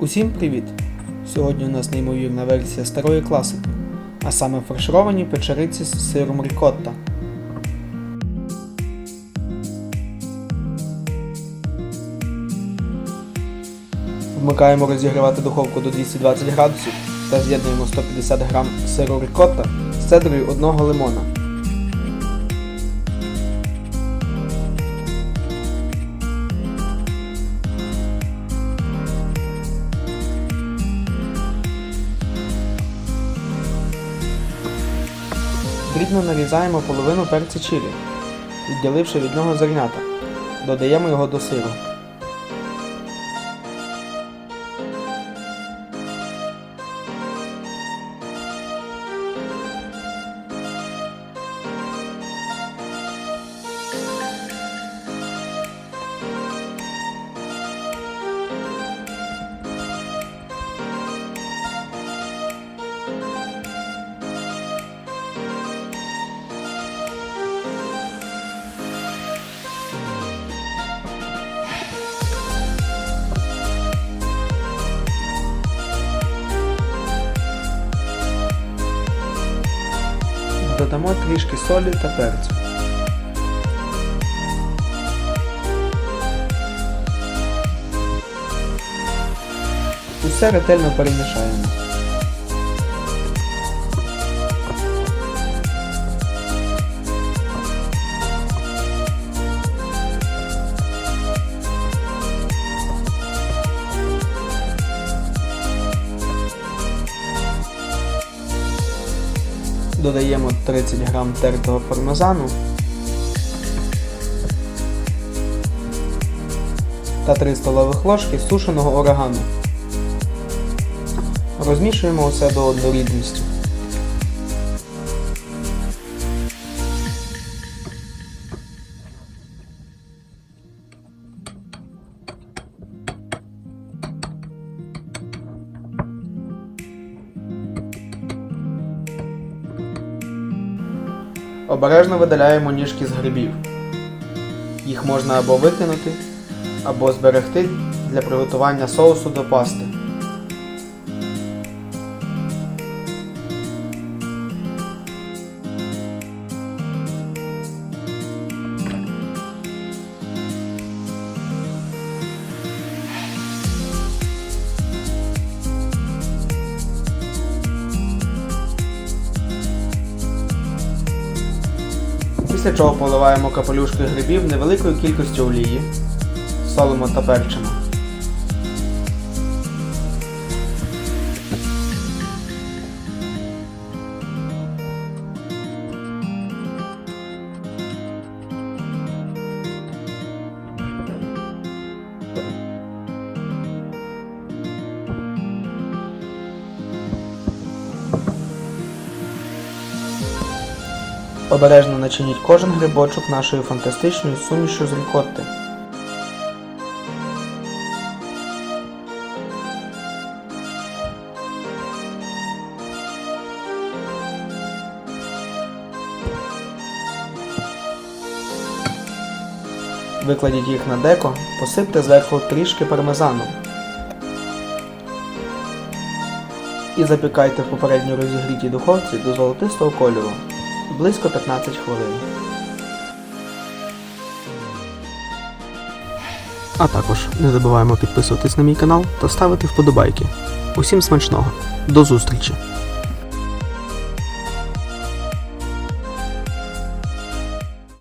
Усім привіт! Сьогодні у нас неймовірна версія старої класики, а саме фаршировані печериці з сиром рікотта. Вмикаємо розігрівати духовку до 220 градусів та з'єднуємо 150 г сиру рікотта з цедрою одного лимона. Дрібно нарізаємо половину перця чилі, відділивши від нього зернята. Додаємо його до сиру. Додамо трішки солі та перцю. Усе ретельно перемішаємо. Додаємо 30 г тертого пармезану та 3 столових ложки сушеного орагану. Розмішуємо усе до однорідності. Обережно видаляємо ніжки з грибів. Їх можна або викинути, або зберегти для приготування соусу до пасти. Після чого поливаємо капелюшки грибів невеликою кількістю олії, солимо та перчимо. Обережно начиніть кожен грибочок нашою фантастичною сумішю з рікотти. Викладіть їх на деко, посипте зверху трішки пармезаном. І запікайте в попередньо розігрітій духовці до золотистого кольору близько 15 хвилин. А також не забуваємо підписуватись на мій канал та ставити вподобайки. Усім смачного. До зустрічі!